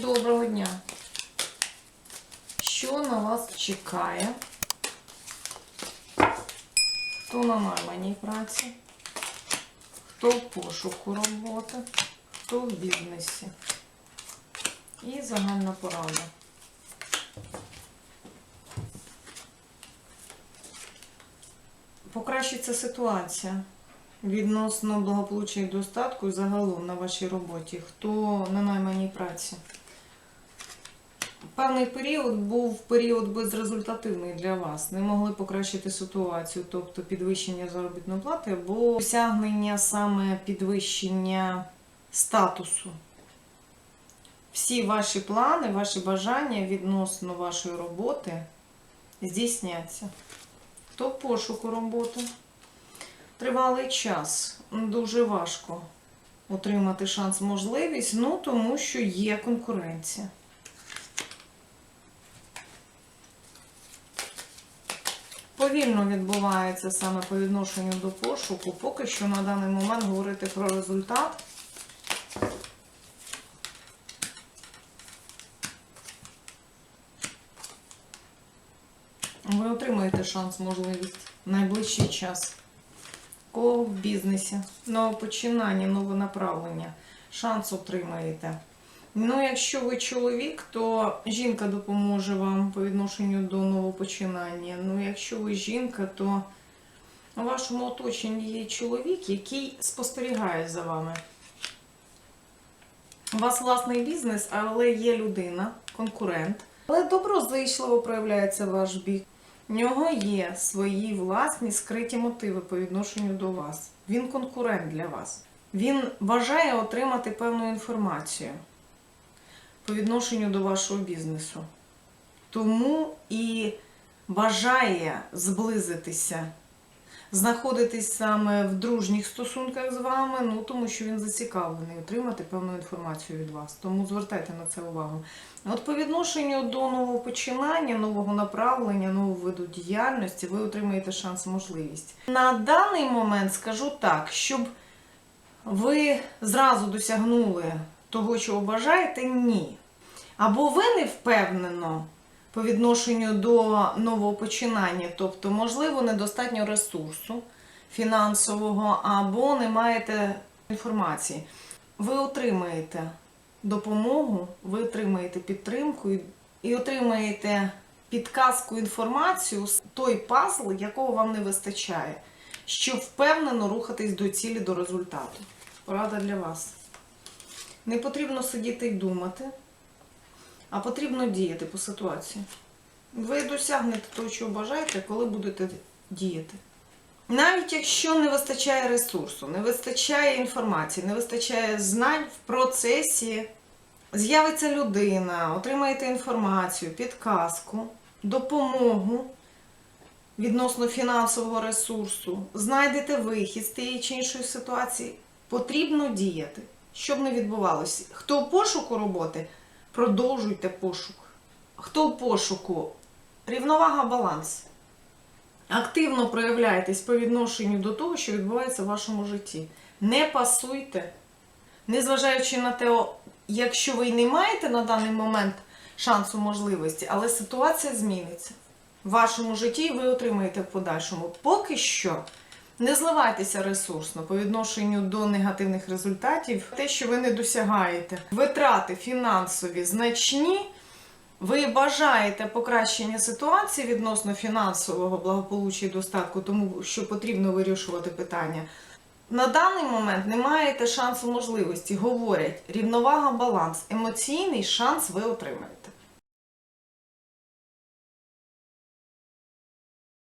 Доброго дня. Що на вас чекає? Хто на найманій праці? Хто в пошуку роботи? Хто в бізнесі? І загальна порада. Покращиться ситуація відносно благополуччя і достатку загалом на вашій роботі. Хто на найманій праці? Певний період був період безрезультативний для вас. Не могли покращити ситуацію, тобто підвищення заробітної плати або досягнення саме підвищення статусу. Всі ваші плани, ваші бажання відносно вашої роботи здійсняться. Хто пошуку роботи? Тривалий час. Дуже важко отримати шанс, можливість, ну тому що є конкуренція. Повільно відбувається саме по відношенню до пошуку. Поки що на даний момент говорити про результат. Ви отримаєте шанс, можливість в найближчий час. Кого в бізнесі, нове починання, нове направлення. Шанс отримаєте. Ну, якщо ви чоловік, то жінка допоможе вам по відношенню до нового починання. Ну, якщо ви жінка, то у вашому оточенні є чоловік, який спостерігає за вами. У вас власний бізнес, але є людина, конкурент. Але доброзичливо проявляється ваш бік. В нього є свої власні скриті мотиви по відношенню до вас. Він конкурент для вас. Він бажає отримати певну інформацію по відношенню до вашого бізнесу. Тому і бажає зблизитися, знаходитись саме в дружніх стосунках з вами, ну тому що він зацікавлений отримати певну інформацію від вас. Тому звертайте на це увагу. От по відношенню до нового починання, нового направлення, нового виду діяльності, ви отримаєте шанс, можливість. На даний момент скажу так, щоб ви зразу досягнули того, чого бажаєте, ні. Або ви не впевнено по відношенню до нового починання, тобто, можливо, недостатньо ресурсу фінансового, або не маєте інформації. Ви отримаєте допомогу, ви отримаєте підтримку і- отримаєте підказку інформацію, той пазл, якого вам не вистачає, щоб впевнено рухатись до цілі, до результату. Порада для вас. Не потрібно сидіти і думати, а потрібно діяти по ситуації. Ви досягнете того, чого бажаєте, коли будете діяти. Навіть якщо не вистачає ресурсу, не вистачає інформації, не вистачає знань в процесі, з'явиться людина, отримаєте інформацію, підказку, допомогу відносно фінансового ресурсу, знайдете вихід з тієї чи іншої ситуації, потрібно діяти, щоб не відбувалося. Хто в пошуку роботи, продовжуйте пошук. Хто в пошуку, рівновага, баланс. Активно проявляйтесь по відношенню до того, що відбувається в вашому житті. Не пасуйте, незважаючи на те, якщо ви не маєте на даний момент шансу можливості, але ситуація зміниться в вашому житті, і ви отримаєте в подальшому. Поки що не зливайтеся ресурсно по відношенню до негативних результатів, те, що ви не досягаєте. Витрати фінансові значні. Ви бажаєте покращення ситуації відносно фінансового благополуччя і достатку, тому що потрібно вирішувати питання. На даний момент не маєте шансу можливості. Говорять, рівновага, баланс, емоційний шанс ви отримаєте.